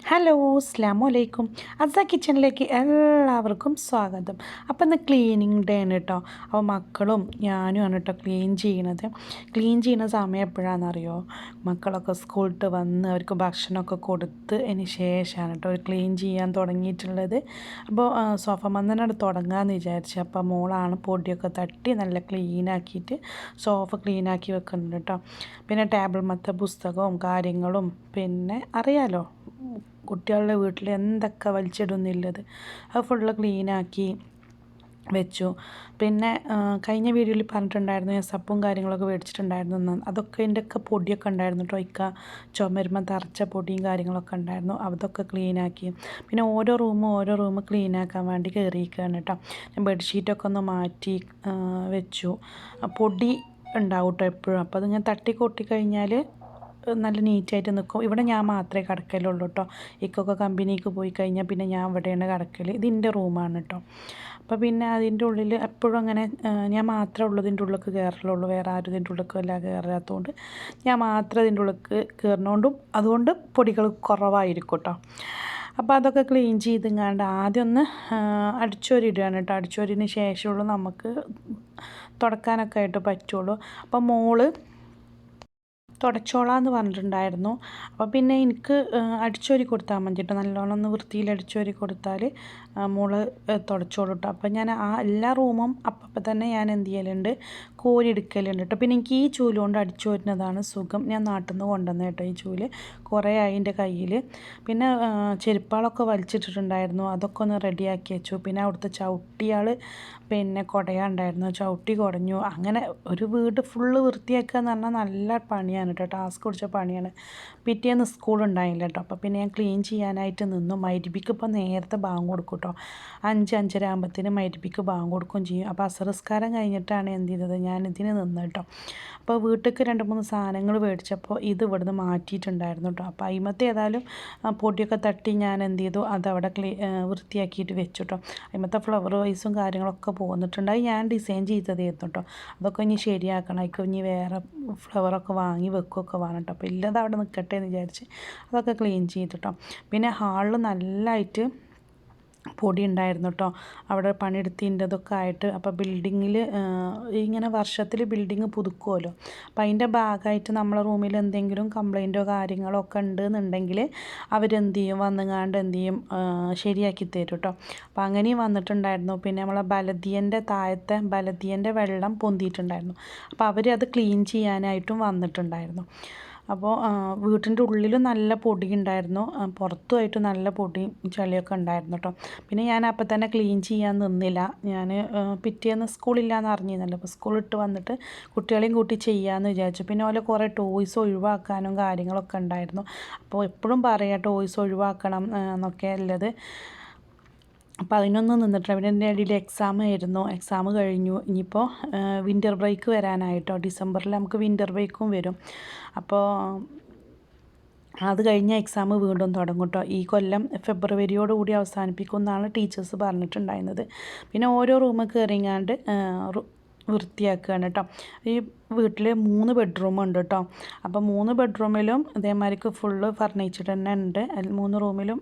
Hello അസ്ലാമു അലൈക്കും. അസ കിച്ചണിലേക്ക് എല്ലാവർക്കും സ്വാഗതം. അപ്പോൾ ഇന്ന് ക്ലീനിങ് ഡേ ആണ് കേട്ടോ അപ്പോൾ മക്കളും ഞാനും ആണ് കേട്ടോ ക്ലീൻ ചെയ്യണത്. ക്ലീൻ ചെയ്യുന്ന സമയം എപ്പോഴാണെന്നറിയോ? മക്കളൊക്കെ സ്കൂളിട്ട് വന്ന് അവർക്ക് ഭക്ഷണമൊക്കെ കൊടുത്ത് അതിന് ശേഷമാണ് കേട്ടോ ക്ലീൻ ചെയ്യാൻ തുടങ്ങിയിട്ടുള്ളത്. അപ്പോൾ സോഫ മന്ദനാണ് തുടങ്ങാമെന്ന് വിചാരിച്ചു അപ്പോൾ മോളാണ് പൊടിയൊക്കെ തട്ടി നല്ല ക്ലീനാക്കിയിട്ട് സോഫ ക്ലീനാക്കി വെക്കുന്നുണ്ട് കേട്ടോ പിന്നെ ടേബിൾ മത്ത പുസ്തകവും കാര്യങ്ങളും പിന്നെ അറിയാലോ? കുട്ടികളുടെ വീട്ടിൽ എന്തൊക്കെ വലിച്ചിടുന്നില്ലത്. അത് ഫുള്ള് ക്ലീനാക്കി വെച്ചു. പിന്നെ കഴിഞ്ഞ വീഡിയോയിൽ പറഞ്ഞിട്ടുണ്ടായിരുന്നു ഞാൻ സപ്പും കാര്യങ്ങളൊക്കെ മേടിച്ചിട്ടുണ്ടായിരുന്നു എന്ന് അതൊക്കെ ഒക്കെ പൊടിയൊക്കെ ഉണ്ടായിരുന്നു കേട്ടോ ഇക്ക ചുമരുമ തറച്ച പൊടിയും കാര്യങ്ങളൊക്കെ ഉണ്ടായിരുന്നു. അതൊക്കെ ക്ലീനാക്കി പിന്നെ ഓരോ റൂമും ഓരോ റൂം ക്ലീനാക്കാൻ വേണ്ടി കയറിയിരിക്കുകയാണ് കേട്ടോ ഞാൻ ബെഡ്ഷീറ്റൊക്കെ ഒന്ന് മാറ്റി വെച്ചു. പൊടി ഉണ്ടാവും കേട്ടോ എപ്പോഴും. അപ്പോൾ ഞാൻ തട്ടി കൊട്ടി കഴിഞ്ഞാൽ നല്ല നീറ്റായിട്ട് നിൽക്കും ഇവിടെ ഞാൻ മാത്രമേ കിടക്കലുള്ളൂ കേട്ടോ ഇക്കൊക്കെ കമ്പനിക്ക് പോയി കഴിഞ്ഞാൽ പിന്നെ ഞാൻ ഇവിടെയാണ് കിടക്കൽ ഇതിന്റെ റൂമാണ് കേട്ടോ അപ്പോൾ പിന്നെ അതിന്റെ ഉള്ളിൽ എപ്പോഴും അങ്ങനെ ഞാൻ മാത്രമേ ഉള്ളൂ ഇതിന്റെ ഉള്ളിലേക്ക് കയറലുള്ളൂ. വേറെ ആരും ഇതിന്റെ ഉള്ളിലേക്ക് അല്ല കയറാത്തതുകൊണ്ട് ഞാൻ മാത്രം ഇതിന്റെ ഉള്ളിലേക്ക് കയറുന്നതുകൊണ്ടും അതുകൊണ്ട് പൊടികൾ കുറവായിരിക്കും കേട്ടോ അപ്പോൾ അതൊക്കെ ക്ലീൻ ചെയ്തിങ്ങാണ്ട് ആദ്യം ഒന്ന് അടിച്ചോരിടുകയാണ് കേട്ടോ അടിച്ചോരിന് ശേഷമുള്ളൂ നമുക്ക് തുടക്കാനൊക്കെ ആയിട്ട് പറ്റുള്ളൂ. അപ്പോൾ മോൾ തുടച്ചോളാം എന്ന് പറഞ്ഞിട്ടുണ്ടായിരുന്നു. അപ്പോൾ പിന്നെ എനിക്ക് അടിച്ചോരി കൊടുത്താൽ മതി കേട്ടോ നല്ലോണം ഒന്ന് വൃത്തിയിൽ അടിച്ചോരി കൊടുത്താൽ മോൾ തുടച്ചോളൂ കേട്ടോ അപ്പോൾ ഞാൻ ആ എല്ലാ റൂമും അപ്പം തന്നെ ഞാൻ എന്ത് ചെയ്യലുണ്ട് കോരി എടുക്കലുണ്ട് കേട്ടോ. പിന്നെ എനിക്ക് ഈ ചൂൽ കൊണ്ട് അടിച്ചു വരുന്നതാണ് സുഖം. ഞാൻ നാട്ടിൽ നിന്ന് കൊണ്ടുവന്ന കേട്ടോ ഈ ചൂൽ. കുറേ ആയി എന്റെ കയ്യിൽ പിന്നെ ചെരുപ്പാളൊക്കെ വലിച്ചിട്ടിട്ടുണ്ടായിരുന്നു. അതൊക്കെ ഒന്ന് റെഡിയാക്കി വെച്ചു. പിന്നെ അവിടുത്തെ ചവിട്ടിയാൾ പിന്നെ കുടയാണ്ടായിരുന്നു. ചവിട്ടി കുടഞ്ഞു. അങ്ങനെ ഒരു വീട് ഫുള്ള് വൃത്തിയാക്കുക എന്ന് പറഞ്ഞാൽ നല്ല പണിയാണ് കേട്ടോ. ടാസ്ക് കുടിച്ച പണിയാണ്. പിറ്റേന്ന് സ്കൂൾ ഉണ്ടായില്ല കേട്ടോ. അപ്പോൾ പിന്നെ ഞാൻ ക്ലീൻ ചെയ്യാനായിട്ട് നിന്നു. മൈരിബിക്ക് ഇപ്പോൾ നേരത്തെ ബാങ്ക് കൊടുക്കും കേട്ടോ. അഞ്ച് അഞ്ചര ആകുമ്പോഴത്തേന് മൈരിബിക്ക് ബാങ്ക് കൊടുക്കുകയും ചെയ്യും. അപ്പോൾ അസറസ്കാരം കഴിഞ്ഞിട്ടാണ് എന്ത് ചെയ്തത്? ഞാൻ ഇതിന് നിന്ന് കേട്ടോ അപ്പോൾ വീട്ടിലേക്ക് രണ്ട് മൂന്ന് സാധനങ്ങൾ മേടിച്ചപ്പോൾ ഇത് ഇവിടുന്ന് മാറ്റിയിട്ടുണ്ടായിരുന്നു കേട്ടോ അപ്പോൾ അയിമത്തെ ഏതായാലും പൊടിയൊക്കെ തട്ടി ഞാൻ എന്ത് ചെയ്തു അതവിടെ ക്ലീ വൃത്തിയാക്കിയിട്ട് വെച്ചു കേട്ടോ അയിമത്തെ ഫ്ലവർ വൈസും കാര്യങ്ങളൊക്കെ പോന്നിട്ടുണ്ടായി ഞാൻ ഡിസൈൻ ചെയ്തതായിരുന്നു കേട്ടോ അതൊക്കെ ഇനി ശരിയാക്കണം. അതിക്ക് ഇനി വേറെ ഫ്ലവറൊക്കെ വാങ്ങി വെക്കുകയൊക്കെ വേണം കേട്ടോ അപ്പോൾ ഇല്ലത് അവിടെ നിൽക്കട്ടെ എന്ന് വിചാരിച്ച് അതൊക്കെ ക്ലീൻ ചെയ്തു ചെയ്തിട്ടോ പിന്നെ ഹാളിൽ നല്ലതായിട്ട് പൊടി ഉണ്ടായിരുന്നു കേട്ടോ അവിടെ പണിയെടുത്തിന്റെതൊക്കെ ആയിട്ട് അപ്പോൾ ബിൽഡിങ്ങിൽ ഇങ്ങനെ വർഷത്തിൽ ബിൽഡിങ് പുതുക്കുമല്ലോ അപ്പോൾ അതിന്റെ ഭാഗമായിട്ട് നമ്മളെ റൂമിൽ എന്തെങ്കിലും കംപ്ലൈന്റോ കാര്യങ്ങളോ ഒക്കെ ഉണ്ടെന്നുണ്ടെങ്കിൽ അവരെന്ത് ചെയ്യും വന്നുങ്ങാണ്ട് എന്ത് ചെയ്യും ശരിയാക്കി തരും കേട്ടോ അപ്പോൾ അങ്ങനെയും വന്നിട്ടുണ്ടായിരുന്നു. പിന്നെ നമ്മളെ ബലദിയന്റെ താഴത്തെ ബലദിയന്റെ വെള്ളം പൊന്തിയിട്ടുണ്ടായിരുന്നു. അപ്പോൾ അവർ അത് ക്ലീൻ ചെയ്യാനായിട്ടും വന്നിട്ടുണ്ടായിരുന്നു. അപ്പോൾ വീട്ടിന്റെ ഉള്ളിലും നല്ല പൊടി ഉണ്ടായിരുന്നു പുറത്തുമായിട്ട് നല്ല പൊടിയും ചളിയൊക്കെ ഉണ്ടായിരുന്നു കേട്ടോ പിന്നെ ഞാൻ അപ്പം തന്നെ ക്ലീൻ ചെയ്യാൻ നിന്നില്ല. ഞാൻ പിറ്റേന്ന് സ്കൂളില്ലാന്ന് അറിഞ്ഞിരുന്നല്ലോ. അപ്പോൾ സ്കൂളിട്ട് വന്നിട്ട് കുട്ടികളെയും കൂട്ടി ചെയ്യാമെന്ന് വിചാരിച്ചു. പിന്നെ ഓലെ കുറേ ടോയ്സ് ഒഴിവാക്കാനും കാര്യങ്ങളൊക്കെ ഉണ്ടായിരുന്നു. അപ്പോൾ എപ്പോഴും പറയാം ടോയ്സ് ഒഴിവാക്കണം എന്നൊക്കെ ഉള്ളത്. അപ്പോൾ അതിനൊന്നും നിന്നിട്ടില്ല. പിന്നെ എന്റെ ഇടയിൽ എക്സാം ആയിരുന്നു. എക്സാം കഴിഞ്ഞു. ഇനിയിപ്പോൾ വിന്റർ ബ്രേക്ക് വരാനായിട്ടോ. ഡിസംബറിൽ നമുക്ക് വിന്റർ ബ്രേക്കും വരും. അപ്പോൾ അത് കഴിഞ്ഞ എക്സാം വീണ്ടും തുടങ്ങും കേട്ടോ ഈ കൊല്ലം ഫെബ്രുവരിയോടുകൂടി അവസാനിപ്പിക്കും എന്നാണ് ടീച്ചേഴ്സ് പറഞ്ഞിട്ടുണ്ടായിരുന്നത്. പിന്നെ ഓരോ റൂമിൽ കയറിങ്ങാണ്ട് വൃത്തിയാക്കുകയാണ് കേട്ടോ ഈ വീട്ടിൽ മൂന്ന് ബെഡ്റൂം ഉണ്ട് കേട്ടോ അപ്പോൾ മൂന്ന് ബെഡ്റൂമിലും ഇതേമാതിരിക്ക് ഫുള്ള് ഫർണിച്ചർ തന്നെ ഉണ്ട്. മൂന്ന് റൂമിലും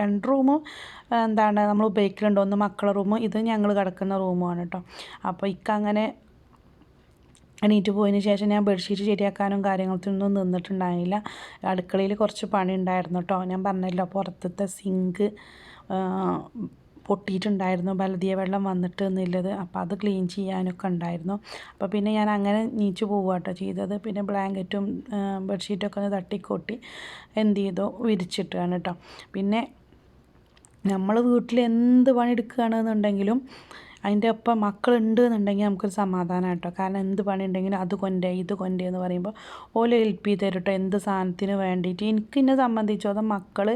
രണ്ട് റൂമും എന്താണ് നമ്മൾ ഉപയോഗിക്കലുണ്ട്. ഒന്ന് മക്കളുടെ റൂമും ഇത് ഞങ്ങൾ കിടക്കുന്ന റൂമുമാണ് കേട്ടോ. അപ്പോൾ ഇക്കങ്ങനെ എണീറ്റ് പോയതിന് ശേഷം ഞാൻ ബെഡ്ഷീറ്റ് ശരിയാക്കാനും കാര്യങ്ങൾക്കൊന്നും നിന്നിട്ടുണ്ടായില്ല. അടുക്കളയിൽ കുറച്ച് പണി ഉണ്ടായിരുന്നു കേട്ടോ. ഞാൻ പറഞ്ഞല്ലോ പുറത്തത്തെ സിങ്ക് പൊട്ടിയിട്ടുണ്ടായിരുന്നു. ബലതിയ വെള്ളം വന്നിട്ട് എന്നുള്ളത് അപ്പോൾ അത് ക്ലീൻ ചെയ്യാനൊക്കെ ഉണ്ടായിരുന്നു. അപ്പോൾ പിന്നെ ഞാൻ അങ്ങനെ നീച്ചു പോവുക കേട്ടോ ചെയ്തത്. പിന്നെ ബ്ലാങ്കറ്റും ബെഡ്ഷീറ്റൊക്കെ ഒന്ന് തട്ടിക്കൊട്ടി എന്ത് ചെയ്തു? വിരിച്ചിട്ടാണ് കേട്ടോ. പിന്നെ നമ്മൾ വീട്ടിൽ എന്ത് പണി എടുക്കുകയാണെന്നുണ്ടെങ്കിലും അതിന്റെ ഒപ്പം മക്കളുണ്ട് എന്നുണ്ടെങ്കിൽ നമുക്കൊരു സമാധാനം കേട്ടോ. കാരണം എന്ത് പണി ഉണ്ടെങ്കിലും അത് കൊണ്ടേ ഇത് കൊണ്ടേ എന്ന് പറയുമ്പോൾ ഓല ഹെൽപ്പ് ചെയ്ത് തരും കേട്ടോ. എന്ത് സാധനത്തിന് വേണ്ടിയിട്ട്. എനിക്ക് എന്നെ സംബന്ധിച്ചോളം മക്കൾ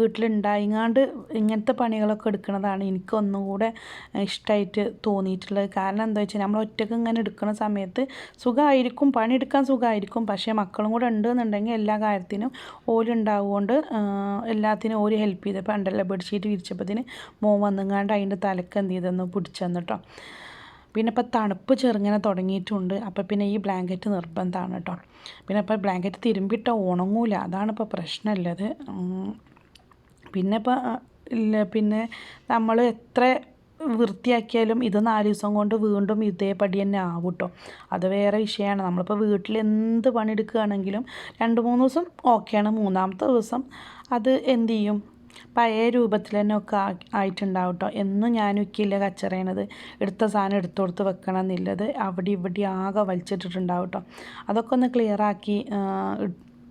വീട്ടിലുണ്ടായിങ്ങാണ്ട് ഇങ്ങനത്തെ പണികളൊക്കെ എടുക്കുന്നതാണ് എനിക്ക് ഒന്നും കൂടെ ഇഷ്ടമായിട്ട് തോന്നിയിട്ടുള്ളത്. കാരണം എന്താ വെച്ചാൽ നമ്മൾ ഒറ്റയ്ക്ക് ഇങ്ങനെ എടുക്കുന്ന സമയത്ത് സുഖമായിരിക്കും പണിയെടുക്കാൻ സുഖമായിരിക്കും. പക്ഷേ മക്കളും കൂടെ ഉണ്ട് എന്നുണ്ടെങ്കിൽ എല്ലാ കാര്യത്തിനും ഓലുണ്ടാവുകൊണ്ട് എല്ലാത്തിനും ഓര് ഹെൽപ്പ് ചെയ്ത്. പണ്ടല്ല ബെഡ്ഷീറ്റ് വിരിച്ചപ്പോഴത്തേന് മോൻ വന്നുങ്ങാണ്ട് അതിന്റെ തലക്ക് എന്ത് ചെയ്തെന്ന് പിടിച്ചു തന്നു കേട്ടോ പിന്നെ ഇപ്പോൾ തണുപ്പ് ചെറുങ്ങനെ തുടങ്ങിയിട്ടുണ്ട്. അപ്പോൾ പിന്നെ ഈ ബ്ലാങ്കറ്റ് നിർബന്ധമാണ് കേട്ടോ പിന്നെ ഇപ്പോൾ ബ്ലാങ്കറ്റ് തിരുമ്പിട്ട ഉണങ്ങൂല. അതാണ് ഇപ്പോൾ പ്രശ്നമുള്ളത് പിന്നെ ഇപ്പോൾ ഇല്ല പിന്നെ നമ്മൾ എത്ര വൃത്തിയാക്കിയാലും ഇത് നാല് ദിവസം കൊണ്ട് വീണ്ടും ഇതേപടി തന്നെ ആവും കേട്ടോ അത് വേറെ വിഷയമാണ് നമ്മളിപ്പോൾ വീട്ടിൽ എന്ത് പണിയെടുക്കുകയാണെങ്കിലും രണ്ട് മൂന്ന് ദിവസം ഓക്കെയാണ്. മൂന്നാമത്തെ ദിവസം അത് എന്ത് ചെയ്യും? പഴയ രൂപത്തിൽ തന്നെ ഒക്കെ ആയിട്ടുണ്ടാവും കേട്ടോ എന്നും ഞാൻ ഉക്കില്ല കച്ചറയണത്? എടുത്ത സാധനം എടുത്തു കൊടുത്ത് വെക്കണം എന്നുള്ളത് അവിടെ ഇവിടെ ആകെ വലിച്ചിട്ടിട്ടുണ്ടാവും കേട്ടോ അതൊക്കെ ഒന്ന് ക്ലിയർ ആക്കി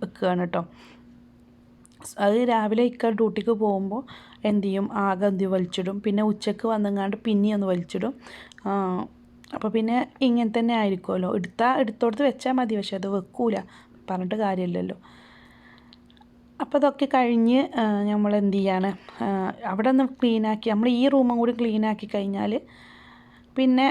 വെക്കുകയാണ് കേട്ടോ അത് രാവിലെ ഇക്ക ഡ്യൂട്ടിക്ക് പോകുമ്പോൾ എന്ത് ചെയ്യും? ആകെ എന്ത് വലിച്ചിടും. പിന്നെ ഉച്ചയ്ക്ക് വന്നെങ്ങാണ്ട് പിന്നെയൊന്ന് വലിച്ചിടും. അപ്പോൾ പിന്നെ ഇങ്ങനെ തന്നെ ആയിരിക്കുമല്ലോ എടുത്താൽ എടുത്തോടത്ത് വെച്ചാൽ മതി. പക്ഷെ അത് വെക്കൂല. പറഞ്ഞിട്ട് കാര്യമില്ലല്ലോ. അപ്പോൾ അതൊക്കെ കഴിഞ്ഞ് നമ്മൾ എന്ത് ചെയ്യാണ് അവിടെ ഒന്ന് ക്ലീനാക്കി നമ്മൾ ഈ റൂമും കൂടി ക്ലീനാക്കി കഴിഞ്ഞാൽ പിന്നെ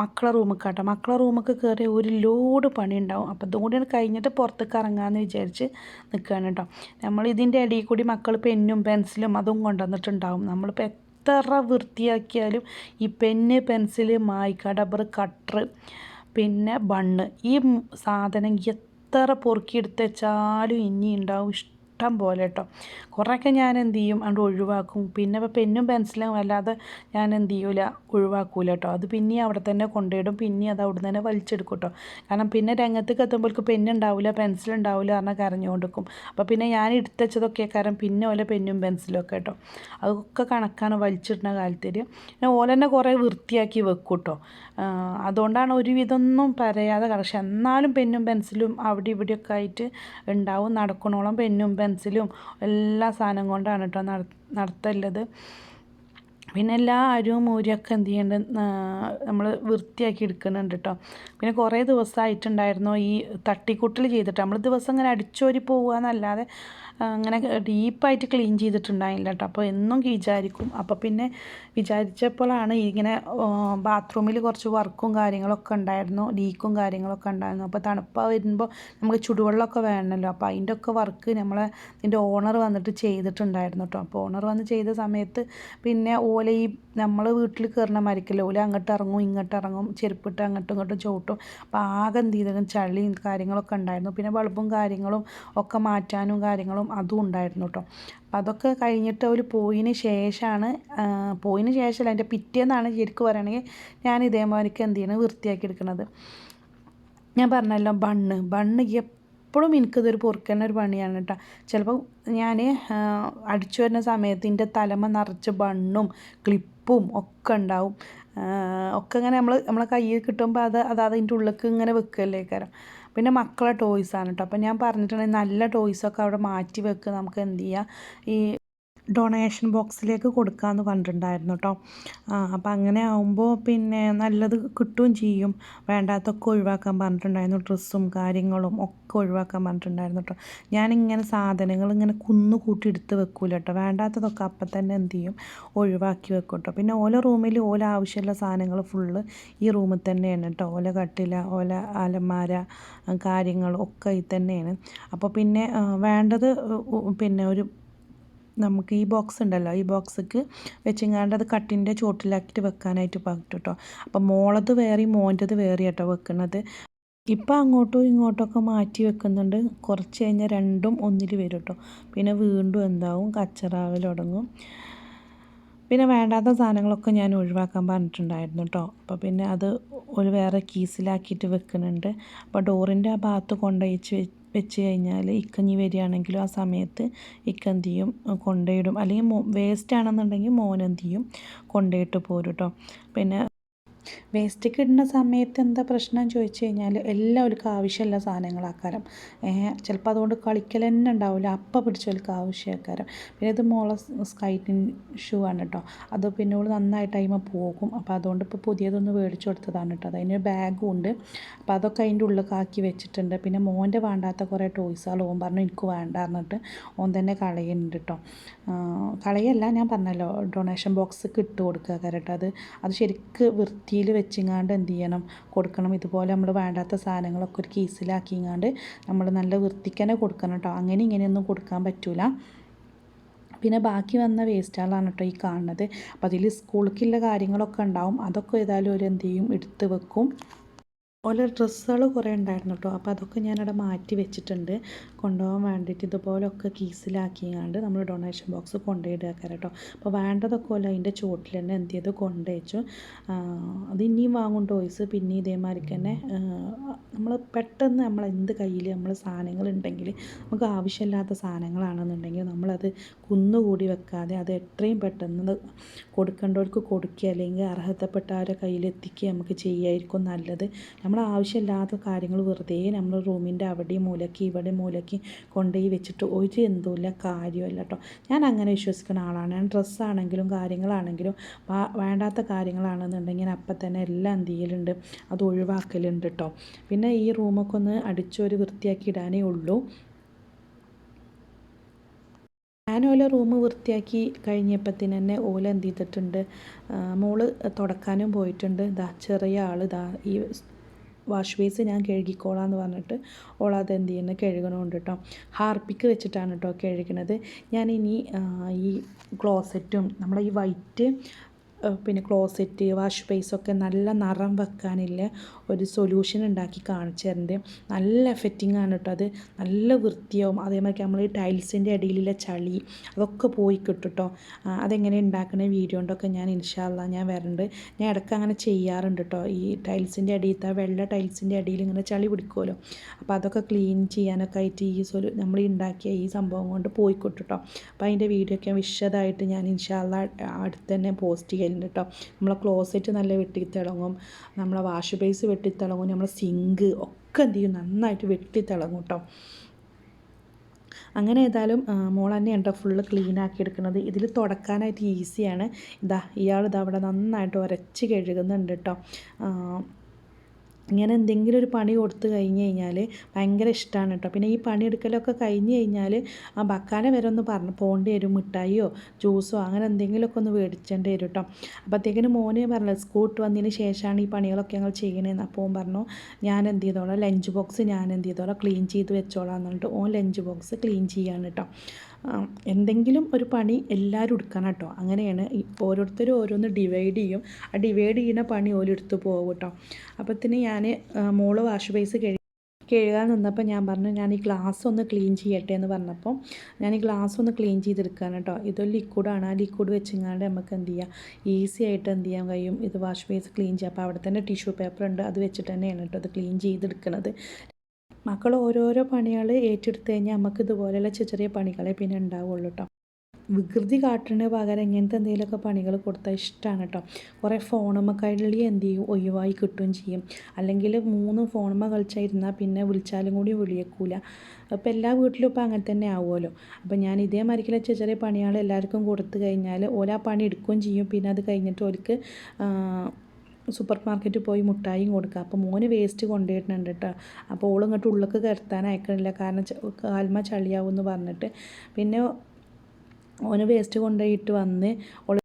മക്കളെ റൂമിൽ കേട്ടോ മക്കളെ റൂമൊക്കെ കയറി ഒരു ലോഡ് പണി ഉണ്ടാവും അപ്പോൾ ഇതും കൂടി കഴിഞ്ഞിട്ട് പുറത്തേക്ക് ഇറങ്ങാമെന്ന് വിചാരിച്ച് നിൽക്കുകയാണ് കേട്ടോ നമ്മൾ ഇതിന്റെ ഇടയിൽ കൂടി മക്കൾ പെന്നും പെൻസിലും അതും കൊണ്ടുവന്നിട്ടുണ്ടാവും. നമ്മളിപ്പോൾ എത്ര വൃത്തിയാക്കിയാലും ഈ പെന്ന് പെൻസിൽ മായ്ക്ക ഡബർ കട്ടർ പിന്നെ ബണ്ണ് ഈ സാധനം എത്ര പൊറുക്കിയെടുത്ത് വെച്ചാലും ഇനി ഉണ്ടാവും. ഇഷ്ടം പോലെ കേട്ടോ കുറേയൊക്കെ ഞാൻ എന്ത് ചെയ്യും അതുകൊണ്ട് ഒഴിവാക്കും. പിന്നെ ഇപ്പോൾ പെന്നും പെൻസിലും അല്ലാതെ ഞാൻ എന്ത് ചെയ്യൂല ഒഴിവാക്കൂല കേട്ടോ അത് പിന്നെ അവിടെ തന്നെ കൊണ്ടുപോയിടും പിന്നെ അത് അവിടെ തന്നെ വലിച്ചെടുക്കും കേട്ടോ കാരണം പിന്നെ രംഗത്തേക്ക് എത്തുമ്പോഴേക്ക് പെന്നുണ്ടാവില്ല പെൻസിൽ ഉണ്ടാവില്ല പറഞ്ഞാൽ കരഞ്ഞുകൊണ്ടിരിക്കും അപ്പോൾ പിന്നെ ഞാൻ എടുത്തച്ചതൊക്കെ കാരണം പിന്നെ ഓലെ പെന്നും പെൻസിലും ഒക്കെ കേട്ടോ അതൊക്കെ കണക്കാണ് വലിച്ചിടുന്ന കാലത്തിൽ പിന്നെ ഓല തന്നെ കുറേ വൃത്തിയാക്കി വെക്കും കേട്ടോ അതുകൊണ്ടാണ് ഒരുവിധമൊന്നും പറയാതെ പക്ഷെ എന്നാലും പെന്നും പെൻസിലും അവിടെ ഇവിടെയൊക്കെ ആയിട്ട് ഉണ്ടാവും നടക്കണോളം പെന്നും പെൻസിലും എല്ലാ സാധനം കൊണ്ടാണ് കേട്ടോ നട നടത്തുള്ളത് പിന്നെ എല്ലാ അരിവും മൂരിയൊക്കെ എന്ത് ചെയ്യേണ്ടത് നമ്മൾ വൃത്തിയാക്കി എടുക്കുന്നുണ്ട് കേട്ടോ പിന്നെ കുറേ ദിവസമായിട്ടുണ്ടായിരുന്നു ഈ തട്ടിക്കൂട്ടിൽ ചെയ്തിട്ട്. നമ്മൾ ദിവസം ഇങ്ങനെ അടിച്ചോരി പോകുക എന്നല്ലാതെ അങ്ങനെ ഡീപ്പായിട്ട് ക്ലീൻ ചെയ്തിട്ടുണ്ടായില്ല കേട്ടോ. അപ്പോൾ എന്നും വിചാരിക്കും. അപ്പോൾ പിന്നെ വിചാരിച്ചപ്പോഴാണ് ഇങ്ങനെ ബാത്റൂമിൽ കുറച്ച് വർക്കും കാര്യങ്ങളൊക്കെ ഉണ്ടായിരുന്നു. ലീക്കും കാര്യങ്ങളൊക്കെ ഉണ്ടായിരുന്നു. അപ്പോൾ തണുപ്പ് വരുമ്പോൾ നമുക്ക് ചുടുവെള്ളമൊക്കെ വേണമല്ലോ. അപ്പോൾ അതിന്റെ ഒക്കെ വർക്ക് നമ്മളെ ഇതിന്റെ ഓണർ വന്നിട്ട് ചെയ്തിട്ടുണ്ടായിരുന്നു കേട്ടോ. അപ്പോൾ ഓണർ വന്ന് ചെയ്ത സമയത്ത് പിന്നെ ഓല ഈ നമ്മൾ വീട്ടിൽ കയറുന്ന മരിക്കല്ലോ ഓല അങ്ങോട്ട് ഇറങ്ങും ഇങ്ങോട്ട് ഇറങ്ങും ചെരുപ്പിട്ട് അങ്ങോട്ടും ഇങ്ങോട്ടും ചവിട്ടും. അപ്പോൾ ആകെ എന്ത് ചെയ്തതും ചളിയും കാര്യങ്ങളൊക്കെ ഉണ്ടായിരുന്നു. പിന്നെ ബൾബും കാര്യങ്ങളും ഒക്കെ മാറ്റാനും കാര്യങ്ങളും അതും ഉണ്ടായിരുന്നു കേട്ടോ അപ്പോൾ അതൊക്കെ കഴിഞ്ഞിട്ട് അവർ പോയതിന് ശേഷമാണ് പോയതിന് ശേഷമല്ല എന്റെ പിറ്റേന്നാണ് ശരിക്കും പറയുകയാണെങ്കിൽ ഞാൻ ഇതേമാതിരിക്ക് എന്ത് ചെയ്യണം വൃത്തിയാക്കി എടുക്കുന്നത് ഞാൻ പറഞ്ഞല്ലോ ബണ്ണ്. ബണ്ണ് എപ്പോഴും എനിക്കിതൊരു പൊറുക്കുന്ന ഒരു പണിയാണ് കേട്ടോ ചിലപ്പോൾ ഞാൻ അടിച്ചു വരുന്ന സമയത്ത് എന്റെ തലമ നിറച്ച് ബണ്ണും ക്ലിപ്പും ഒക്കെ ഉണ്ടാവും. ഒക്കെ ഇങ്ങനെ നമ്മൾ നമ്മളെ കയ്യിൽ കിട്ടുമ്പോൾ അത് അത് അതിന്റെ ഉള്ളിലേക്ക് ഇങ്ങനെ വെക്കുകയല്ലേ കാരണം പിന്നെ മക്കളെ ടോയ്സാണ് കേട്ടോ അപ്പോൾ ഞാൻ പറഞ്ഞിട്ടുണ്ടെങ്കിൽ നല്ല ടോയ്സൊക്കെ അവിടെ മാറ്റി വെക്കുക നമുക്ക് എന്ത് ചെയ്യാം? ഈ ഡൊണേഷൻ ബോക്സിലേക്ക് കൊടുക്കാമെന്ന് പറഞ്ഞിട്ടുണ്ടായിരുന്നു കേട്ടോ അപ്പം അങ്ങനെ ആകുമ്പോൾ പിന്നെ നല്ലത് കിട്ടുകയും ചെയ്യും. വേണ്ടാത്തൊക്കെ ഒഴിവാക്കാൻ പറഞ്ഞിട്ടുണ്ടായിരുന്നു. ഡ്രസ്സും കാര്യങ്ങളും ഒക്കെ ഒഴിവാക്കാൻ പറഞ്ഞിട്ടുണ്ടായിരുന്നു കേട്ടോ ഞാനിങ്ങനെ സാധനങ്ങൾ ഇങ്ങനെ കുന്നു കൂട്ടി എടുത്ത് വെക്കൂല കേട്ടോ വേണ്ടാത്തതൊക്കെ അപ്പം തന്നെ എന്ത് ചെയ്യും? ഒഴിവാക്കി വെക്കും കേട്ടോ പിന്നെ ഓല റൂമിൽ ഓല ആവശ്യമുള്ള സാധനങ്ങൾ ഫുള്ള് ഈ റൂമിൽ തന്നെയാണ് കേട്ടോ ഓല കട്ടില ഓല അലമാര കാര്യങ്ങൾ ഒക്കെ ഇത് തന്നെയാണ്. അപ്പോൾ പിന്നെ വേണ്ടത് പിന്നെ ഒരു നമുക്ക് ഈ ബോക്സ് ഉണ്ടല്ലോ. ഈ ബോക്സ്ക്ക് വെച്ചിങ്ങാണ്ട് അത് കട്ടിന്റെ ചോട്ടിലാക്കിയിട്ട് വെക്കാനായിട്ട് പറ്റും കേട്ടോ അപ്പോൾ മോളത് വേറെ മോന്റെത് വേറെ കേട്ടോ വെക്കുന്നത് ഇപ്പം അങ്ങോട്ടും ഇങ്ങോട്ടൊക്കെ മാറ്റി വെക്കുന്നുണ്ട്. കുറച്ച് കഴിഞ്ഞാൽ രണ്ടും ഒന്നിൽ വരും കേട്ടോ പിന്നെ വീണ്ടും എന്താവും? കച്ചറാവൽ തുടങ്ങും. പിന്നെ വേണ്ടാത്ത സാധനങ്ങളൊക്കെ ഞാൻ ഒഴിവാക്കാൻ പറഞ്ഞിട്ടുണ്ടായിരുന്നു കേട്ടോ അപ്പോൾ പിന്നെ അത് ഒരു വേറെ കീസിലാക്കിയിട്ട് വെക്കുന്നുണ്ട്. അപ്പോൾ ഡോറിന്റെ ആ ഭാഗത്ത് കൊണ്ടുവച്ച് വെച്ച് കഴിഞ്ഞാൽ ഇക്കഞ്ഞി വരികയാണെങ്കിലും ആ സമയത്ത് ഇക്കെന്ത് ചെയ്യും? കൊണ്ടുപോയിടും അല്ലെങ്കിൽ മോ വേസ്റ്റ് ആണെന്നുണ്ടെങ്കിൽ മോനെന്ത് ചെയ്യും? കൊണ്ടുപോയിട്ട് പോരും കേട്ടോ പിന്നെ വേസ്റ്റൊക്കെ ഇടുന്ന സമയത്ത് എന്താ പ്രശ്നം ചോദിച്ചു കഴിഞ്ഞാൽ എല്ലാവർക്കും ആവശ്യമുള്ള സാധനങ്ങളാക്കാരം ചിലപ്പോൾ അതുകൊണ്ട് കളിക്കൽ തന്നെ ഉണ്ടാവില്ല അപ്പം പിടിച്ചവർക്ക് ആവശ്യമാക്കാരം പിന്നെ ഇത് മോളെ സ്കൈറ്റിൻ ഷൂ ആണ് കേട്ടോ അത് പിന്നെ ഓൾ നന്നായിട്ട് അതിമ പോകും. അപ്പോൾ അതുകൊണ്ട് ഇപ്പോൾ പുതിയതൊന്ന് മേടിച്ചു കൊടുത്തതാണ് കേട്ടോ അതിന് ബാഗും ഉണ്ട്. അപ്പോൾ അതൊക്കെ അതിന്റെ ഉള്ളിലേക്ക് വെച്ചിട്ടുണ്ട്. പിന്നെ മോന്റെ വേണ്ടാത്ത കുറേ ടോയ്സുകൾ ഓൻ പറഞ്ഞു എനിക്ക് വേണ്ട എന്നിട്ട് ഓൻ തന്നെ കളയുന്നുണ്ട് കേട്ടോ കളയല്ല ഞാൻ പറഞ്ഞല്ലോ ഡൊണേഷൻ ബോക്സ് ഇട്ട് കൊടുക്കുക കേട്ടോ അത് അത് ശരിക്ക് വൃത്തിയിൽ വെച്ചിങ്ങാണ്ട് എന്ത് ചെയ്യണം? കൊടുക്കണം. ഇതുപോലെ നമ്മൾ വേണ്ടാത്ത സാധനങ്ങളൊക്കെ ഒരു കീസിലാക്കിങ്ങാണ്ട് നമ്മൾ നല്ല വൃത്തിക്ക് തന്നെ കൊടുക്കണം കേട്ടോ അങ്ങനെ ഇങ്ങനെയൊന്നും കൊടുക്കാൻ പറ്റൂല. പിന്നെ ബാക്കി വന്ന വേസ്റ്റുകളാണ് കേട്ടോ ഈ കാണുന്നത്. അപ്പോൾ അതിൽ സ്കൂളിലേക്കുള്ള കാര്യങ്ങളൊക്കെ ഉണ്ടാവും. അതൊക്കെ ഏതായാലും ഒരു എന്ത് ചെയ്യും? എടുത്ത് വെക്കും. ഓലെ ഡ്രസ്സുകൾ കുറേ ഉണ്ടായിരുന്നു കേട്ടോ അപ്പോൾ അതൊക്കെ ഞാനവിടെ മാറ്റി വെച്ചിട്ടുണ്ട്. കൊണ്ടുപോകാൻ വേണ്ടിയിട്ട് ഇതുപോലൊക്കെ കീസിലാക്കിയാണ്ട് നമ്മൾ ഡൊണേഷൻ ബോക്സ് കൊണ്ടുപോയിടുക കേട്ടോ അപ്പോൾ വേണ്ടതൊക്കെ ഓല അതിന്റെ ചോട്ടിൽ തന്നെ എന്ത് ചെയ്ത്? കൊണ്ടുവച്ചു. അത് ഇനിയും വാങ്ങും ടോയ്സ് പിന്നെ ഇതേമാതിരിക്ക് തന്നെ നമ്മൾ പെട്ടെന്ന് നമ്മൾ എന്ത് കയ്യിൽ നമ്മൾ സാധനങ്ങൾ ഉണ്ടെങ്കിൽ നമുക്ക് ആവശ്യമില്ലാത്ത സാധനങ്ങളാണെന്നുണ്ടെങ്കിൽ നമ്മളത് കുന്നുകൂടി വെക്കാതെ അത് എത്രയും പെട്ടെന്ന് കൊടുക്കേണ്ടവർക്ക് കൊടുക്കുക അല്ലെങ്കിൽ അർഹതപ്പെട്ടവരുടെ കയ്യിൽ എത്തിക്കുക നമുക്ക് ചെയ്യായിരിക്കും നല്ലത്. നമ്മൾ ആവശ്യമില്ലാത്ത കാര്യങ്ങൾ വെറുതെ നമ്മൾ റൂമിന്റെ അവിടെ മൂലയ്ക്ക് ഇവിടെ മൂലയ്ക്ക് കൊണ്ടുപോയി വെച്ചിട്ട് ഒരു എന്തുമില്ല കാര്യമില്ല കേട്ടോ. ഞാൻ അങ്ങനെ വിശ്വസിക്കുന്ന ആളാണ്. ഞാൻ ഡ്രസ്സാണെങ്കിലും കാര്യങ്ങളാണെങ്കിലും വേണ്ടാത്ത കാര്യങ്ങളാണെന്നുണ്ടെങ്കിൽ അപ്പം തന്നെ എല്ലാം എന്ത് ചെയ്യലുണ്ട്? അത് ഒഴിവാക്കലുണ്ട് കേട്ടോ. പിന്നെ ഈ റൂമൊക്കെ ഒന്ന് അടിച്ചൊരു വൃത്തിയാക്കി ഇടാനേ ഉള്ളൂ. ഞാൻ ഓല റൂം വൃത്തിയാക്കി കഴിഞ്ഞപ്പത്തിന് തന്നെ ഓല എന്ത് ചെയ്തിട്ടുണ്ട്? മോൾ തുടക്കാനും പോയിട്ടുണ്ട്. ദാ ചെറിയ ആൾ ദാ ഈ വാഷ് ബേസ് ഞാൻ കഴുകിക്കോളാം എന്ന് പറഞ്ഞിട്ട് ഓൾ അത് എന്ത് ചെയ്യുന്ന? കഴുകണമുണ്ട് കേട്ടോ ഹാർപ്പിക്ക് വെച്ചിട്ടാണ് കേട്ടോ കഴുകണത്. ഞാനിനി ഈ ക്ലോസറ്റും നമ്മളെ ഈ വൈറ്റ് പിന്നെ ക്ലോസറ്റ് വാഷ് ബേസൊക്കെ നല്ല നിറം വെക്കാനില്ല. ഒരു സൊല്യൂഷൻ ഉണ്ടാക്കി കാണിച്ചു തരുന്നത് നല്ല എഫക്റ്റിംഗ് ആണ് കേട്ടോ അത്. നല്ല വൃത്തിയാവും. അതേമാതിരി നമ്മൾ ഈ ടൈൽസിന്റെ ഇടയിലുള്ള ചളി അതൊക്കെ പോയി കിട്ടും കേട്ടോ അതെങ്ങനെ ഉണ്ടാക്കുന്ന വീഡിയോ കൊണ്ടൊക്കെ ഞാൻ ഇൻഷാല്ല ഞാൻ വരണ്ട്. ഞാൻ ഇടയ്ക്ക് അങ്ങനെ ചെയ്യാറുണ്ട് കേട്ടോ ഈ ടൈൽസിന്റെ അടിയിലത്തെ വെള്ള ടൈൽസിന്റെ അടിയിൽ ഇങ്ങനെ ചളി പിടിക്കുമല്ലോ അപ്പോൾ അതൊക്കെ ക്ലീൻ ചെയ്യാനൊക്കെ ആയിട്ട് ഈ സൊലു നമ്മൾ ഉണ്ടാക്കിയ ഈ സംഭവം കൊണ്ട് പോയി കിട്ടും അപ്പോൾ അതിന്റെ വീഡിയോ ഒക്കെ വിശദമായിട്ട് ഞാൻ ഇൻഷാല്ല അടുത്ത് തന്നെ പോസ്റ്റ് ചെയ്യലുണ്ട് കേട്ടോ നമ്മളെ ക്ലോസറ്റ് നല്ല വെട്ടിത്തിളങ്ങും നമ്മളെ വാഷ് ബേസ് വെട്ടിത്തിളങ്ങും നമ്മളെ സിങ്ക് ഒക്കെ എന്ത് ചെയ്യും? നന്നായിട്ട് വെട്ടിത്തിളങ്ങും കേട്ടോ അങ്ങനെ ഏതായാലും മോൾ തന്നെയാണ് കേട്ടോ ഫുള്ള് ക്ലീൻ ആക്കി എടുക്കുന്നത്. ഇതിൽ തുടക്കാനായിട്ട് ഈസിയാണ് ഇതാ ഇയാൾ ഇതാ അവിടെ നന്നായിട്ട് ഉരച്ച് കഴുകുന്നുണ്ട് കേട്ടോ ഇങ്ങനെ എന്തെങ്കിലും ഒരു പണി കൊടുത്തു കഴിഞ്ഞ് കഴിഞ്ഞാൽ ഭയങ്കര ഇഷ്ടമാണ് കേട്ടോ. പിന്നെ ഈ പണിയെടുക്കലൊക്കെ കഴിഞ്ഞ് കഴിഞ്ഞാൽ ആ ബക്കാനെ വരെ ഒന്ന് പറഞ്ഞ് പോകേണ്ടി വരും. മിഠായിയോ ജ്യൂസോ അങ്ങനെ എന്തെങ്കിലുമൊക്കെ ഒന്ന് മേടിച്ചേണ്ടി വരും കേട്ടോ. അപ്പോഴത്തേക്കിന് മോനെ പറഞ്ഞില്ല സ്കൂൾ വന്നതിന് ശേഷമാണ് ഈ പണികളൊക്കെ ഞങ്ങൾ ചെയ്യണേന്ന്. അപ്പോൾ പറഞ്ഞു ഞാൻ എന്ത് ചെയ്തോളാം ലഞ്ച് ബോക്സ് ഞാൻ എന്ത് ചെയ്തോളാം ക്ലീൻ ചെയ്ത് വെച്ചോളാം എന്നിട്ട് ഓൻ ലഞ്ച് ബോക്സ് ക്ലീൻ ചെയ്യാണ് കേട്ടോ. എന്തെങ്കിലും ഒരു പണി എല്ലാവരും എടുക്കണം കേട്ടോ. അങ്ങനെയാണ് ഓരോരുത്തരും ഓരോന്ന് ഡിവൈഡ് ചെയ്യും. ആ ഡിവൈഡ് ചെയ്യുന്ന പണി ഓലെടുത്ത് പോകും കേട്ടോ. അപ്പത്തിന് ഞാൻ മോൾ വാഷ് ബേസ് കഴി കഴുകാൻ നിന്നപ്പോൾ ഞാൻ പറഞ്ഞു ഞാൻ ഈ ഗ്ലാസ് ഒന്ന് ക്ലീൻ ചെയ്യട്ടെ എന്ന് പറഞ്ഞപ്പോൾ ഞാൻ ഈ ഗ്ലാസ് ഒന്ന് ക്ലീൻ ചെയ്തെടുക്കുകയാണ് കേട്ടോ. ഇതൊരു ലിക്വിഡാണ് ആ ലിക്വിഡ് വെച്ചിങ്ങാണ്ട് നമുക്ക് എന്ത് ചെയ്യാം? ഈസി ആയിട്ട് എന്ത് ചെയ്യാൻ കഴിയും? ഇത് വാഷ് ബേസ് ക്ലീൻ ചെയ്യാം. അപ്പോൾ അവിടെ തന്നെ ടിഷ്യൂ പേപ്പർ ഉണ്ട്. അത് വെച്ചിട്ട് തന്നെയാണ് കേട്ടോ അത് ക്ലീൻ ചെയ്തെടുക്കുന്നത് മക്കൾ ഓരോരോ പണികൾ ഏറ്റെടുത്ത് കഴിഞ്ഞാൽ നമുക്ക് ഇതുപോലെയുള്ള ചെറിയ ചെറിയ പണികളെ പിന്നെ ഉണ്ടാവുള്ളൂ കേട്ടോ വികൃതി കാട്ടുന്നതിന് പകരം ഇങ്ങനത്തെ എന്തെങ്കിലുമൊക്കെ പണികൾ കൊടുത്താൽ ഇഷ്ടമാണ് കേട്ടോ കുറേ ഫോണുമ്മ എന്ത് ചെയ്യും? ഒഴിവായി കിട്ടുകയും ചെയ്യും. അല്ലെങ്കിൽ മൂന്ന് ഫോണുമ്മ കളിച്ചായിരുന്നാൽ പിന്നെ വിളിച്ചാലും കൂടി വിളിയേക്കൂല. അപ്പോൾ എല്ലാ വീട്ടിലും ഇപ്പോൾ അങ്ങനെ തന്നെ ആവുമല്ലോ. അപ്പോൾ ഞാൻ ഇതേ ചെറിയ ചെറിയ പണികൾ എല്ലാവർക്കും കൊടുത്തു കഴിഞ്ഞാൽ ഓല പണി എടുക്കുകയും ചെയ്യും. പിന്നെ അത് കഴിഞ്ഞിട്ട് ഓർക്ക് സൂപ്പർ മാർക്കറ്റിൽ പോയി മുട്ടായും കൊടുക്കുക അപ്പോൾ മോന് വേസ്റ്റ് കൊണ്ടുപോയിട്ടുണ്ട് കേട്ടോ അപ്പോൾ ഓൾ ഇങ്ങോട്ട് ഉള്ളിലേക്ക് കരുത്താൻ അയക്കണില്ല. കാരണം കാൽമ ചളിയാവും എന്ന് പറഞ്ഞിട്ട്. പിന്നെ ഓന് വേസ്റ്റ് കൊണ്ടുപോയിട്ട് വന്ന് ഓൾ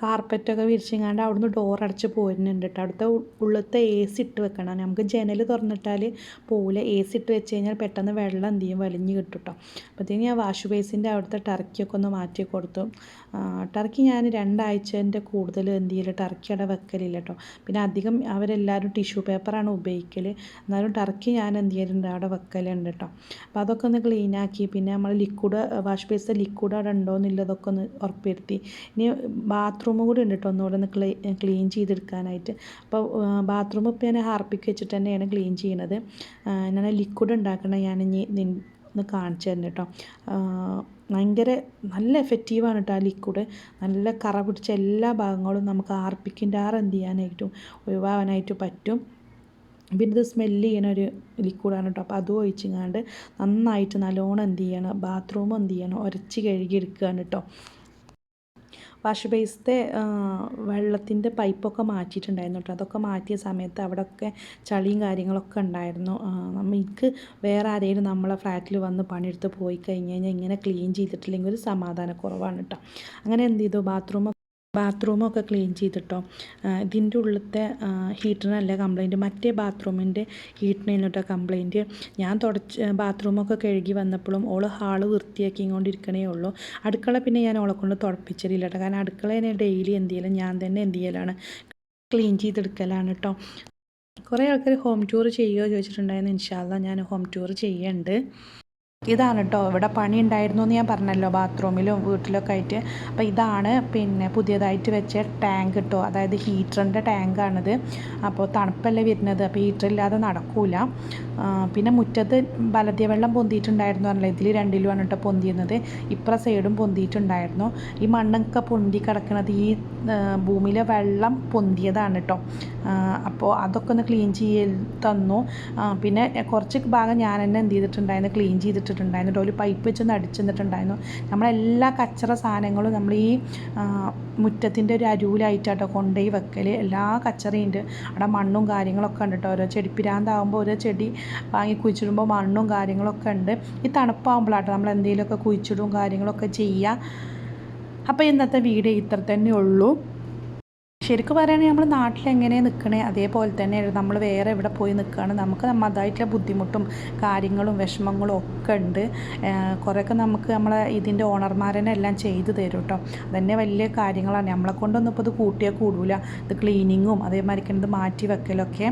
കാർപ്പറ്റൊക്കെ വിരിച്ചിങ്ങാണ്ട് അവിടുന്ന് ഡോർ അടച്ച് പോരുന്നുണ്ട് കേട്ടോ അവിടുത്തെ ഉള്ളത്തെ എ സി ഇട്ട് വെക്കണം. നമുക്ക് ജനൽ തുറന്നിട്ടാൽ പോലെ എ സി ഇട്ട് വെച്ച് കഴിഞ്ഞാൽ പെട്ടെന്ന് വെള്ളം എന്ത് ചെയ്യും വലിഞ്ഞ് കിട്ടും കേട്ടോ അപ്പോഴത്തേക്കും ഞാൻ വാഷ് ബേസിന്റെ അവിടുത്തെ ടർക്കിയൊക്കെ ഒന്ന് മാറ്റി കൊടുത്തു. ടർക്കി ഞാൻ രണ്ടാഴ്ചന്റെ കൂടുതൽ എന്ത് ചെയ്യില്ല ടർക്കിയുടെ വെക്കലില്ല കേട്ടോ പിന്നെ അധികം അവരെല്ലാവരും ടിഷ്യൂ പേപ്പറാണ് ഉപയോഗിക്കൽ എന്നാലും ടർക്കി ഞാൻ എന്ത് ചെയ്യലുണ്ട്? അവിടെ വെക്കലുണ്ട് കേട്ടോ അപ്പോൾ അതൊക്കെ ഒന്ന് ക്ലീനാക്കി. പിന്നെ നമ്മൾ ലിക്വിഡ് വാഷ് ബേസിന്റെ ലിക്വിഡ് അവിടെ ഉണ്ടോ എന്നുള്ളതൊക്കെ ഒന്ന് ഉറപ്പുവരുത്തി. ഇനി ബാത്റൂം കൂടി ഉണ്ട് കേട്ടോ ഒന്നുകൂടെ ഒന്ന് ക്ലീ ക്ലീൻ ചെയ്തെടുക്കാനായിട്ട്. അപ്പോൾ ബാത്റൂം ഇപ്പോൾ ഞാൻ ഹാർപ്പിക്ക് വെച്ചിട്ട് തന്നെയാണ് ക്ലീൻ ചെയ്യുന്നത് ഞാൻ ലിക്വിഡ് ഉണ്ടാക്കണം ഞാൻ ഇനി ഒന്ന് കാണിച്ചു തരുന്നു കേട്ടോ ഭയങ്കര നല്ല എഫക്റ്റീവാണ് കേട്ടോ ആ ലിക്വിഡ്. നല്ല കറ പിടിച്ച എല്ലാ ഭാഗങ്ങളും നമുക്ക് ആർപ്പിക്കിന്റെ ആറ് എന്ത് ചെയ്യാനായിട്ടും ഒഴിവാകാനായിട്ട് പറ്റും. പിന്നെ ഇത് സ്മെല്ല് ചെയ്യണ ഒരു ലിക്വിഡാണ് കേട്ടോ അപ്പോൾ അതും ഒഴിച്ചിങ്ങാണ്ട് നന്നായിട്ട് നല്ലോണം എന്ത് ചെയ്യണം ബാത്റൂം എന്ത് ചെയ്യണം ഉരച്ച് കഴുകി എടുക്കുകയാണ് കേട്ടോ വാഷ് ബേസിലത്തെ വെള്ളത്തിന്റെ പൈപ്പൊക്കെ മാറ്റിയിട്ടുണ്ടായിരുന്നു കേട്ടോ. അതൊക്കെ മാറ്റിയ സമയത്ത് അവിടെയൊക്കെ ചളിയും കാര്യങ്ങളൊക്കെ ഉണ്ടായിരുന്നു. നമുക്ക് വേറെ ആരെങ്കിലും നമ്മളെ ഫ്ലാറ്റിൽ വന്ന് പണിയെടുത്ത് പോയി കഴിഞ്ഞ് കഴിഞ്ഞാൽ ഇങ്ങനെ ക്ലീൻ ചെയ്തിട്ടില്ലെങ്കിൽ ഒരു സമാധാനക്കുറവാണ് കേട്ടോ. അങ്ങനെ എന്ത് ചെയ്തു? ബാത്റൂം ബാത്റൂമൊക്കെ ക്ലീൻ ചെയ്തിട്ടോ. ഇതിന്റെ ഉള്ളിലത്തെ ഹീറ്ററിനല്ല കംപ്ലൈന്റ് മറ്റേ ബാത്റൂമിന്റെ ഹീറ്ററിനായിരുന്നു കേട്ടോ കംപ്ലൈന്റ് ഞാൻ തുടച്ച് ബാത്റൂമൊക്കെ കഴുകി വന്നപ്പോഴും ഓൾ ഹാൾ വൃത്തിയാക്കി കൊണ്ടിരിക്കണേ ഉള്ളൂ. അടുക്കള പിന്നെ ഞാൻ ഓളെ കൊണ്ട് തുടപ്പിച്ചിട്ടില്ല കേട്ടോ. കാരണം അടുക്കള തന്നെ ഡെയിലി എന്ത് ചെയ്യലും ഞാൻ തന്നെ എന്ത് ചെയ്യലാണ്? ക്ലീൻ ചെയ്തെടുക്കലാണ് കേട്ടോ. കുറേ ആൾക്കാർ ഹോം ടൂർ ചെയ്യുമോ ചോദിച്ചിട്ടുണ്ടായിരുന്നു. ഇൻഷാല്ല ഞാൻ ഹോം ടൂർ ചെയ്യുന്നുണ്ട് ഇതാണ് കേട്ടോ ഇവിടെ പണി ഉണ്ടായിരുന്നു എന്ന് ഞാൻ പറഞ്ഞല്ലോ ബാത്റൂമിലും വീട്ടിലൊക്കെ ആയിട്ട്. അപ്പോൾ ഇതാണ് പിന്നെ പുതിയതായിട്ട് വെച്ച ടാങ്ക് കേട്ടോ അതായത് ഹീറ്ററിന്റെ ടാങ്കാണിത്. അപ്പോൾ തണുപ്പല്ലേ വരുന്നത്. അപ്പോൾ ഹീറ്റർ ഇല്ലാതെ നടക്കൂല. പിന്നെ മുറ്റത്ത് ബലദ്യ വെള്ളം പൊന്തിയിട്ടുണ്ടായിരുന്നു പറഞ്ഞില്ല? ഇതിൽ രണ്ടിലുമാണ് കേട്ടോ പൊന്തിയുന്നത് ഇപ്പുറ സൈഡും പൊന്തിയിട്ടുണ്ടായിരുന്നു. ഈ മണ്ണൊക്കെ പൊന്തി കിടക്കുന്നത് ഈ ഭൂമിയിലെ വെള്ളം പൊന്തിയതാണ് കേട്ടോ അപ്പോൾ അതൊക്കെ ഒന്ന് ക്ലീൻ ചെയ്ത് തന്നു. പിന്നെ കുറച്ച് ഭാഗം ഞാൻ തന്നെ എന്ത് ചെയ്തിട്ടുണ്ടായിരുന്നു? ക്ലീൻ ചെയ്തിട്ടുണ്ടായിരുന്നു ഒരു പൈപ്പ് വെച്ചൊന്ന് അടിച്ചു തന്നിട്ടുണ്ടായിരുന്നു നമ്മളെല്ലാ കച്ചറ സാധനങ്ങളും നമ്മൾ ഈ മുറ്റത്തിന്റെ ഒരു അരുവിലായിട്ടാട്ടോ കൊണ്ടുപോയി വെക്കൽ എല്ലാ കച്ചറയും ഉണ്ട് അവിടെ മണ്ണും കാര്യങ്ങളൊക്കെ ഉണ്ട് കേട്ടോ. ഓരോ ചെടി പിരാന്താകുമ്പോൾ ഓരോ ചെടി വാങ്ങി കുഴിച്ചിടുമ്പോൾ മണ്ണും കാര്യങ്ങളൊക്കെ ഉണ്ട്. ഈ തണുപ്പാകുമ്പോഴാട്ടോ നമ്മൾ എന്തെങ്കിലുമൊക്കെ കുഴിച്ചിടും കാര്യങ്ങളൊക്കെ ചെയ്യുക. അപ്പോൾ ഇന്നത്തെ വീഡിയോ ഇത്ര തന്നെ ഉള്ളൂ. ശരിക്കും പറയുകയാണെങ്കിൽ നമ്മൾ നാട്ടിൽ എങ്ങനെ നിൽക്കണേ അതേപോലെ തന്നെ നമ്മൾ വേറെ എവിടെ പോയി നിൽക്കുകയാണ് നമുക്ക് നമ്മതായിട്ടുള്ള ബുദ്ധിമുട്ടും കാര്യങ്ങളും വിഷമങ്ങളും ഒക്കെ ഉണ്ട്. കുറേയൊക്കെ നമുക്ക് നമ്മളെ ഇതിന്റെ ഓണർമാരനെ എല്ലാം ചെയ്തു തരും കേട്ടോ അതന്നെ വലിയ കാര്യങ്ങളാണ്. നമ്മളെ കൊണ്ടൊന്നും ഇപ്പോൾ ഇത് കൂട്ടിയാൽ കൂടില്ല ഇത് ക്ലീനിങ്ങും അതേമാതിരിക്കുന്നത് മാറ്റി വെക്കലൊക്കെ.